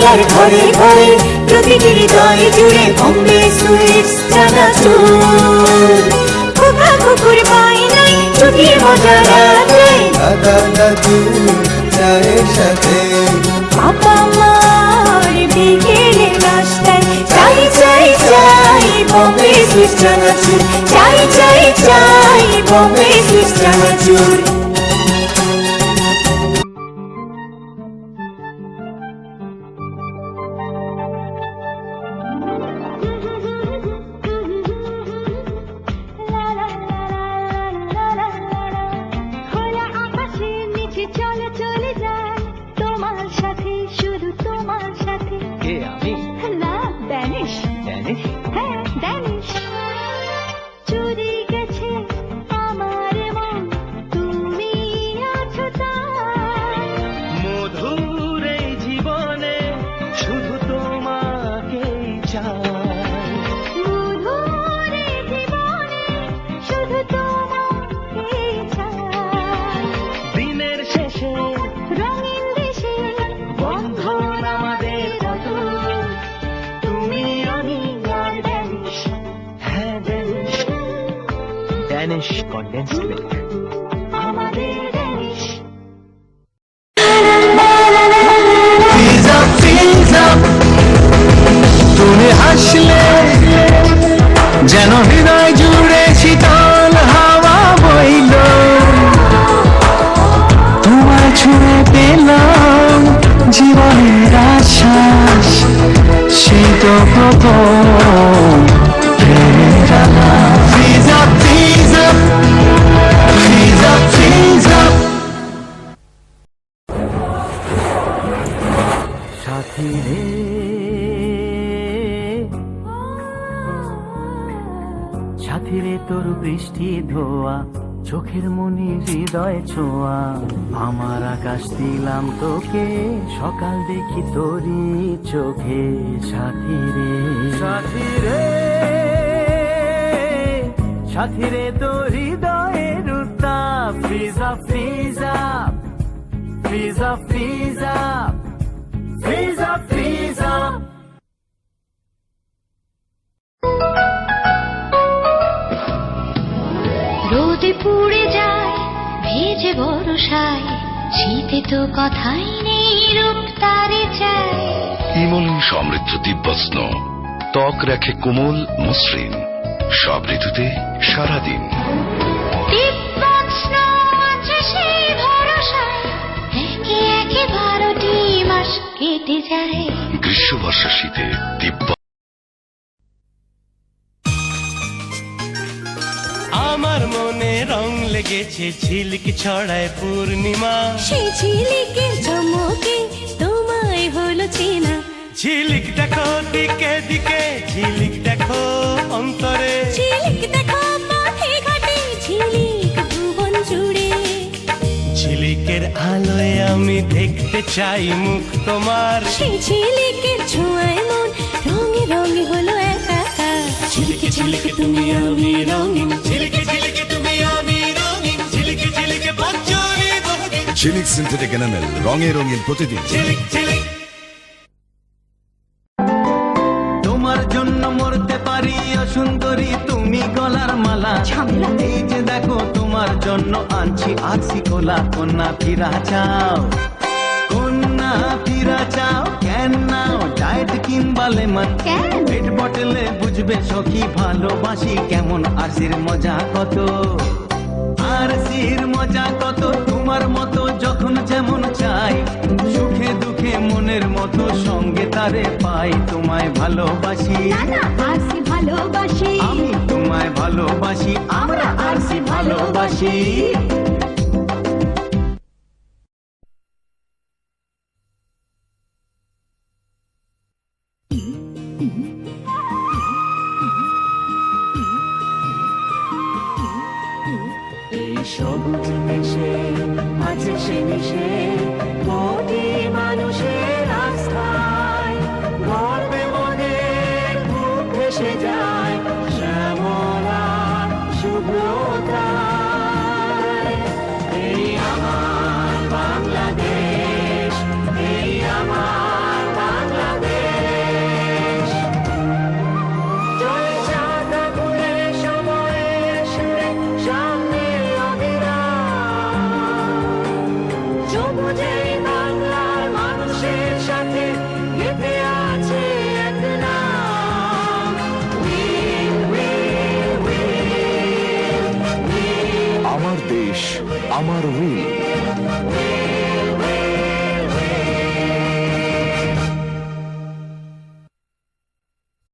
বাংলার ঘরে ঘরে প্রতিটি হৃদয়ে জুড়ে বম্বে সুইটস চানাচুর খোকা কুকুর পাই নাই চুটিয়ে মজা রাখাই দাদা দাদু চায়ের সাথে। বাবা মার বিকেলে নাস্তায় চাই চাই চাই বম্বে সুইটস চানাচুর চাই চাই চাই Bombay sweets chanachur Danish condense milk তুমি হাসলে যেন হৃদয় জুড়ে শীতল হাওয়া বইল। ছুঁয়ে পেলাম জীবনের আশ্বাস, সেই তো সাথী রে তোর বৃষ্টি ধোয়া চোখের মনি হৃদয় ছোঁয়া। আমার আকাশ দিলাম তোকে সকাল দেখি তোরই চোখে। সাথী রে সাথী রে সাথী রে তোর হৃদয়ের উত্তাপ ফিজা ফিজা ফিজা ফিজা Freeze up, freeze পুড়ে যায় ভেজে বরসায় শীতে তো কথাই নেই রূপ তারে চায়। হিমলিন সমৃদ্ধ দিব্যস্ন ত্বক রাখে কোমল মসৃণ সব ঋতুতে সারাদিন। কেটে যায়। গ্রীষ্ম বর্ষা শীতে দিব্য আমার মনে রং লেগেছে ঝিলিক ছড়ায় পূর্ণিমা। সেই ঝিলিকের চমকে তোমায় হলো চেনা। ঝিলিক দেখো দিকে দিকে ঝিলিক দেখো অন্তরে। ঝিলিক দেখো পথে ঘাটে ঝিলিক ভুবন জুড়ে। ঝিলিকের আলোয় আমি দেখতে চাই মুখ তোমার। সেই ঝিলিকের ছোঁয়ায় মন রঙে রঙে হলো ঝিলিকে ঝিলিকে তুমি আমি রঙিন। ঝিলিকে ঝিলিকে তুমি আমি রঙিন। ঝিলিকে ঝিলিকে বজ্জরে বহুদিন। ঝিলিক সিনথেটিক এনামেল রঙে রঙিন প্রতিদিন। ঝিলিক ঝিলিক। তোমার জন্য মরতে পারি সুন্দরী তুমি গলার মালা। এই যে দেখো তোমার জন্য আনছি আছি কোলা কন্যা ফিরা চাও। কন্যা কিংবা লেমন? পেট বটলে বুঝবে সখী ভালোবাসি কেমন? আরসির মজা কত? আরসির মজা কত? তোমার মতো যখন যেমন চাই সুখে দুঃখে মনের মতো সঙ্গে তারে পাই। তোমায় ভালোবাসি। আরসি ভালোবাসি। আমি তোমায় ভালোবাসি আমরা আরসি ভালোবাসি। সবুজ মিশে আছে সে মিশে। বাংলার মানুষের সাথে গেঁথে আছে আমার দেশ আমার উইল।